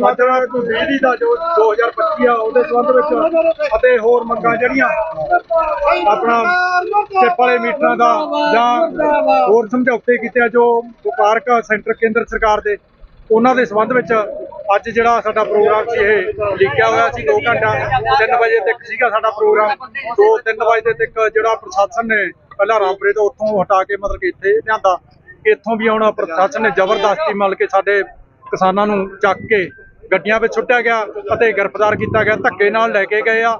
ਮਤਲਬ ਕੋਈ ਬਿਜਲੀ ਦਾ ਜੋ 2025 ਆ, ਉਹਦੇ ਸੰਬੰਧ ਵਿੱਚ ਅਤੇ ਹੋਰ ਮੰਗਾਂ ਜਿਹੜੀਆਂ ਆਪਣਾ ਮੀਟਰਾਂ ਦਾ ਜਾਂ ਹੋਰ ਸਮਝੌਤੇ ਕੀਤੇ ਜੋ ਵਪਾਰਕ ਸੈਂਟਰ ਕੇਂਦਰ ਸਰਕਾਰ ਦੇ, ਉਹਨਾਂ ਦੇ ਸੰਬੰਧ ਵਿੱਚ ਅੱਜ ਜਿਹੜਾ ਸਾਡਾ ਪ੍ਰੋਗਰਾਮ ਸੀ, ਇਹ ਲਿਖਿਆ ਹੋਇਆ ਸੀ 2 ਘੰਟਾ 3 ਵਜੇ ਤੱਕ ਸੀਗਾ ਸਾਡਾ ਪ੍ਰੋਗਰਾਮ। 2-3 ਵਜੇ ਤੱਕ ਜਿਹੜਾ ਪ੍ਰਸ਼ਾਸਨ ਨੇ ਪਹਿਲਾਂ ਰਾਮਪੁਰੇ ਤੋਂ ਉੱਥੋਂ ਹਟਾ ਕੇ ਮਤਲਬ ਕਿ ਇੱਥੇ ਲਿਆਂਦਾ। ਇੱਥੋਂ ਵੀ ਹੁਣ ਪ੍ਰਸ਼ਾਸਨ ਨੇ ਜ਼ਬਰਦਸਤੀ ਮਤਲਬ ਕਿ ਸਾਡੇ ਕਿਸਾਨਾਂ ਨੂੰ ਚੱਕ ਕੇ ਗੱਡੀਆਂ ਵਿੱਚ ਸੁੱਟਿਆ ਗਿਆ ਅਤੇ ਗ੍ਰਿਫਤਾਰ ਕੀਤਾ ਗਿਆ, ਧੱਕੇ ਨਾਲ ਲੈ ਕੇ ਗਏ ਆ।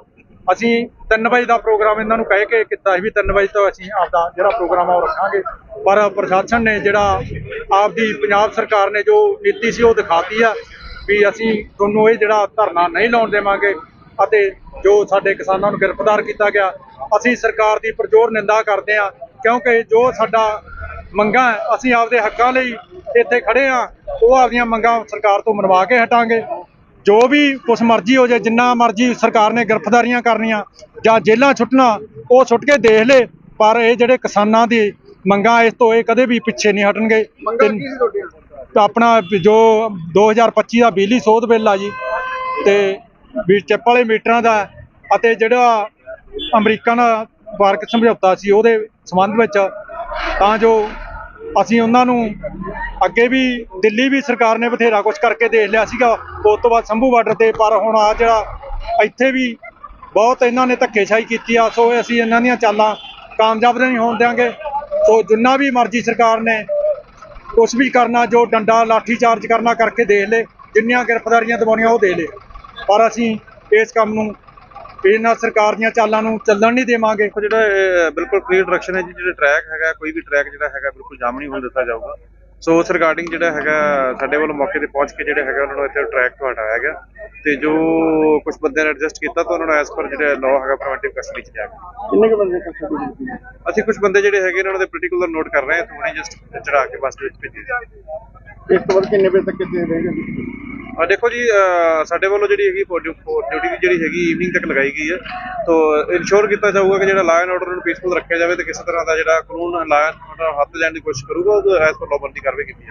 ਅਸੀਂ 3 ਵਜੇ ਦਾ ਪ੍ਰੋਗਰਾਮ ਇਹਨਾਂ ਨੂੰ ਕਹਿ ਕੇ ਕੀਤਾ ਸੀ ਵੀ 3 ਵਜੇ ਤੋਂ ਅਸੀਂ ਆਪਦਾ ਜਿਹੜਾ ਪ੍ਰੋਗਰਾਮ ਆ ਉਹ ਰੱਖਾਂਗੇ। ਪਰ ਪ੍ਰਸ਼ਾਸਨ ਨੇ ਜਿਹੜਾ ਆਪਦੀ ਪੰਜਾਬ ਸਰਕਾਰ ਨੇ ਜੋ ਨੀਤੀ ਸੀ ਉਹ ਦਿਖਾਤੀ ਆ। ਵੀ ਅਸੀਂ ਤੁਹਾਨੂੰ ਇਹ ਜਿਹੜਾ ਧਰਨਾ ਨਹੀਂ ਲਾਉਣ ਦੇਵਾਂਗੇ ਅਤੇ ਜੋ ਸਾਡੇ ਕਿਸਾਨਾਂ ਨੂੰ ਗ੍ਰਿਫਤਾਰ ਕੀਤਾ ਗਿਆ ਅਸੀਂ ਸਰਕਾਰ ਦੀ ਪ੍ਰਜੋਰ ਨਿੰਦਾ ਕਰਦੇ ਆ ਕਿਉਂਕਿ ਜੋ ਸਾਡਾ ਮੰਗਾਂ ਹੈ, ਅਸੀਂ ਆਪਦੇ ਹੱਕਾਂ ਲਈ ਇੱਥੇ ਖੜੇ ਆ ਉਹ ਆਪਦੀਆਂ ਮੰਗਾਂ ਸਰਕਾਰ ਤੋਂ ਮਨਵਾ ਕੇ ਹਟਾਂਗੇ। ਜੋ ਵੀ ਕੁਛ ਮਰਜ਼ੀ ਹੋ ਜਾਏ ਜਿੰਨਾ ਮਰਜ਼ੀ ਸਰਕਾਰ ਨੇ ਗ੍ਰਿਫਤਾਰੀਆਂ ਕਰਨੀਆਂ ਜਾਂ ਜੇਲ੍ਹਾਂ ਛੁੱਟਣਾ ਉਹ ਛੁੱਟ ਕੇ ਦੇਖ ਲੇ ਪਰ ਇਹ ਜਿਹੜੇ ਕਿਸਾਨਾਂ ਦੀ ਮੰਗਾਂ ਇਸ ਤੋਂ ਇਹ ਕਦੇ ਵੀ ਪਿੱਛੇ ਨਹੀਂ ਹਟਣਗੇ। ਆਪਣਾ ਜੋ 2025 ਦਾ ਬਿਜਲੀ ਸੋਧ ਬਿੱਲ ਆ ਜੀ, ਤੇ ਵੀ ਚਿੱਪ ਵਾਲੇ ਮੀਟਰਾਂ ਦਾ ਅਤੇ ਜਿਹੜਾ ਅਮਰੀਕਾ ਨਾਲ ਵਰਕ ਸਮਝੌਤਾ ਸੀ ਉਹਦੇ ਸੰਬੰਧ ਵਿੱਚ, ਤਾਂ ਜੋ ਅਸੀਂ ਉਹਨਾਂ ਨੂੰ ਅੱਗੇ ਵੀ ਦਿੱਲੀ ਵੀ ਸਰਕਾਰ ਨੇ ਬਥੇਰਾ ਕੁਝ ਕਰਕੇ ਦੇਖ ਲਿਆ ਸੀਗਾ, ਉਸ ਤੋਂ ਬਾਅਦ ਸੰਭੂ ਬਾਰਡਰ ਤੇ, ਪਰ ਹੁਣ ਆ ਜਿਹੜਾ ਇੱਥੇ ਵੀ ਬਹੁਤ ਇਹਨਾਂ ਨੇ ਧੱਕੇਸ਼ਾਹੀ ਕੀਤੀ ਆ, ਸੋ ਅਸੀਂ ਇਹਨਾਂ ਦੀਆਂ ਚਾਲਾਂ ਕਾਮਯਾਬ ਨਹੀਂ ਹੋਣ ਦਿਆਂਗੇ, ਸੋ ਜਿੰਨਾ ਵੀ ਮਰਜ਼ੀ ਸਰਕਾਰ ਨੇ ਕੁਛ ਵੀ ਕਰਨਾ, ਜੋ ਡੰਡਾ, ਲਾਠੀ ਚਾਰਜ ਕਰਨਾ ਕਰਕੇ ਦੇਖ ਲੇ, ਜਿੰਨੀਆਂ ਗ੍ਰਿਫਤਾਰੀਆਂ ਦਵਾਉਣੀਆਂ ਉਹ ਦੇ ਲੇ। ਪਰ ਅਸੀਂ ਇਸ ਕੰਮ ਨੂੰ, ਇਹਨਾਂ ਸਰਕਾਰ ਦੀਆਂ ਚਾਲਾਂ ਨੂੰ ਚੱਲਣ ਨਹੀਂ ਦੇਵਾਂਗੇ। ਜਿਹੜਾ ਬਿਲਕੁਲ ਕਲੀਅਰ ਡਾਇਰੈਕਸ਼ਨ ਹੈ ਜੀ, ਜਿਹੜਾ ਟਰੈਕ ਹੈਗਾ, ਕੋਈ ਵੀ ਟਰੈਕ ਜਿਹੜਾ ਹੈਗਾ, ਬਿਲਕੁਲ ਜਾਮ ਨਹੀਂ ਹੋਣ ਦਿੱਤਾ ਜਾਊਗਾ। ਸੋ ਉਸ ਰਿਗਾਰਡਿੰਗ ਜਿਹੜਾ ਹੈਗਾ ਸਾਡੇ ਵੱਲੋਂ ਮੌਕੇ ਤੇ ਪਹੁੰਚ ਕੇ ਜਿਹੜਾ ਹੈਗਾ ਉਹਨਾਂ ਨੂੰ ਇੱਥੇ ਟਰੈਕ ਤੋਂ ਹਟਾਇਆ ਗਿਆ। ਤੇ ਜੋ ਕੁਝ ਬੰਦਿਆਂ ਨੇ ਐਡਜਸਟ ਕੀਤਾ ਤਾਂ ਉਹਨਾਂ ਨੂੰ ਐਸ ਪਰ ਜਿਹੜਾ ਲਾਅ ਹੈਗਾ ਪ੍ਰੀਵੈਂਟਿਵ ਕਸਟਡੀ ਚ ਗਿਆ। ਕਿੰਨੇ ਕੁ ਬੰਦੇ ਕਸਟਡੀ ਅਸੀਂ ਕੁਝ ਬੰਦੇ ਜਿਹੜੇ ਹੈਗੇ ਨੇ ਉਹਨਾਂ ਦੇ ਪਰਟੀਕੂਲਰ ਨੋਟ ਕਰ ਰਹੇ ਹਾਂ ਥੋੜੀ ਜਸਟ ਚੜਾ ਕੇ ਬੱਸ ਦੇ ਵਿੱਚ ਭੇਜੀ ਇਸ ਤੋਂ ਬਾਅਦ ਕਿੰਨੇ ਵਜੇ ਤੱਕ ਕਿੱਥੇ ਰਹੇਗਾ ਆ ਦੇਖੋ ਜੀ ਸਾਡੇ ਵੱਲੋਂ ਜਿਹੜੀ ਹੈਗੀ ਡਿਊਟੀ ਦੀ ਜਿਹੜੀ ਹੈਗੀ ਈਵਨਿੰਗ ਤੱਕ ਲਗਾਈ ਗਈ ਹੈ। ਤੋਂ ਇਨਸ਼ੋਰ ਕੀਤਾ ਜਾਊਗਾ ਕਿ ਜਿਹੜਾ ਲਾਅ ਐਂਡ ਆਰਡਰ ਨੂੰ ਪੀਸਫੁਲ ਰੱਖਿਆ ਜਾਵੇ ਤੇ ਕਿਸੇ ਤਰ੍ਹਾਂ ਦਾ ਜਿਹੜਾ ਕਾਨੂੰਨ ਲਾਅ ਐਂਡ ਆਰਡਰ ਹੱਥ ਲੈਣ ਦੀ ਕੋਸ਼ਿਸ਼ ਕਰੂਗਾ ਉਹ ਐਸ ਪਰ ਲਾਅ ਬੰਦੀ ਕਾਰਵਾਈ ਕੀਤੀ ਜਾਵੇ